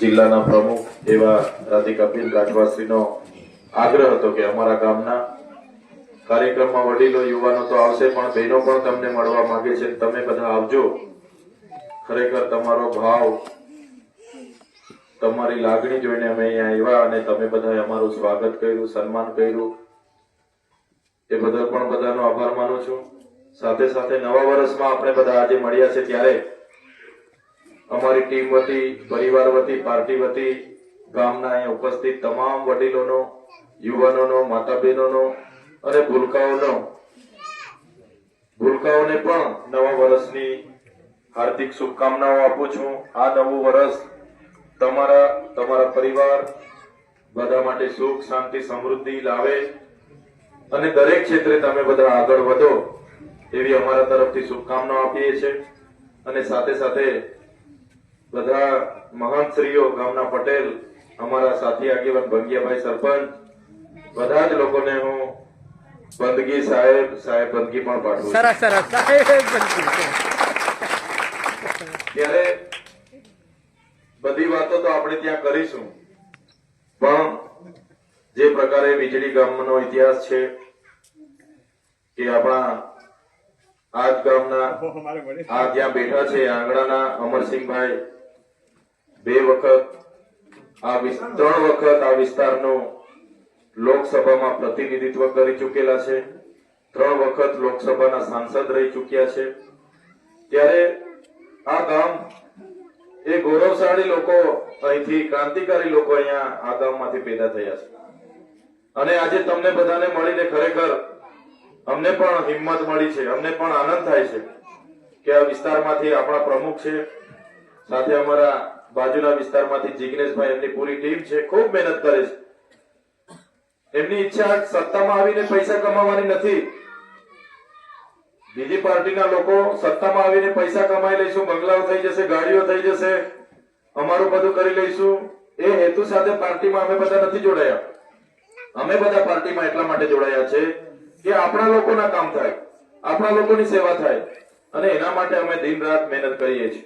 જિલ્લાના પ્રમુખ એવા રાધિકાબેન રાઠવાશ્રીનો આગ્રહ હતો કે અમારા ગામના કાર્યક્રમમાં વડીલો, યુવાનો તો આવશે, પણ બહેનો પણ તમને મળવા માંગે છે તમે બધા આવજો. ખરેખર તમારો ભાવ, તમારી લાગણી જોઈને અમે અહીંયા આવ્યા અને તમે બધાએ અમારું સ્વાગત કર્યું, સન્માન કર્યું. એ બદલ પણ બધાનો આભાર માનું છું. સાથે સાથે નવા વર્ષમાં આપણે બધા આજે મળ્યા છે ત્યારે અમારી ટીમ વતી, પરિવાર વતી, પાર્ટી વતી, ગામના અહીંયા ઉપસ્થિત તમામ વડીલોનો, યુવાનોનો માતા બહેનોનો અને ભૂલકાઓનો. ભૂલકાઓને પણ નવા વર્ષની હાર્દિક શુભકામનાઓ આપું છું. આ નવું વર્ષ તમારા તમારા પરિવાર બધા માટે સુખ, શાંતિ, સમૃદ્ધિ લાવે અને દરેક ક્ષેત્રે તમે બધા આગળ વધો એવી અમારા તરફથી શુભકામનાઓ આપીએ છીએ. અને સાથે સાથે બધા મહાન શ્રીઓ ગામના પટેલ અમારા સાથી આગેવાન ભગિયાભાઈ સરપંચ બધા જ લોકોને હું બંદગી સાહેબ સાહેબ બંદગી પણ પાઠવું સરસ સરસ. ત્યારે બધી વાતો તો આપણે ત્યાં કરીશું. પણ જે પ્રકારે વીજળી ગામનો ઇતિહાસ છે કે આપણા આજ ગામના આ જ્યાં બેઠા છે આંગણાના અમરસિંહભાઈ બે વખત, આ ત્રણ વખત આ વિસ્તારનો લોકસભામાં પ્રતિનિધિત્વ કરી ચૂકેલા છે. ત્રણ વખત લોકસભાના સાંસદ રહી ચૂક્યા છે. ત્યારે આ ગામ, એ ગૌરવશાળી લોકો અહીંથી, ક્રાંતિકારી લોકો અહીંયા આ ગામમાંથી પેદા થયા છે. અને આજે તમને બધાને મળીને ખરેખર અમને પણ હિંમત મળી છે, અમને પણ આનંદ થાય છે કે આ વિસ્તારમાંથી આપણા પ્રમુખ છે. સાથે અમારા બાજુના વિસ્તારમાંથી જિગ્નેશભાઈ એમની પૂરી ટીમ છે, ખૂબ મહેનત કરે છે. એમની ઈચ્છા સત્તામાં આવીને પૈસા કમાવાની નથી. બીજી પાર્ટીના લોકો સત્તામાં આવીને પૈસા કમાઈ લઈશું, બંગલાઓ થઈ જશે, ગાડીઓ થઈ જશે, અમારું બધું કરી લઈશું. એ હેતુ સાથે પાર્ટીમાં અમે બધા નથી જોડાયા. અમે બધા પાર્ટીમાં એટલા માટે જોડાયા છે કે આપણા લોકોના કામ થાય, આપણા લોકોની સેવા થાય, અને એના માટે અમે દિન રાત મહેનત કરીએ છીએ.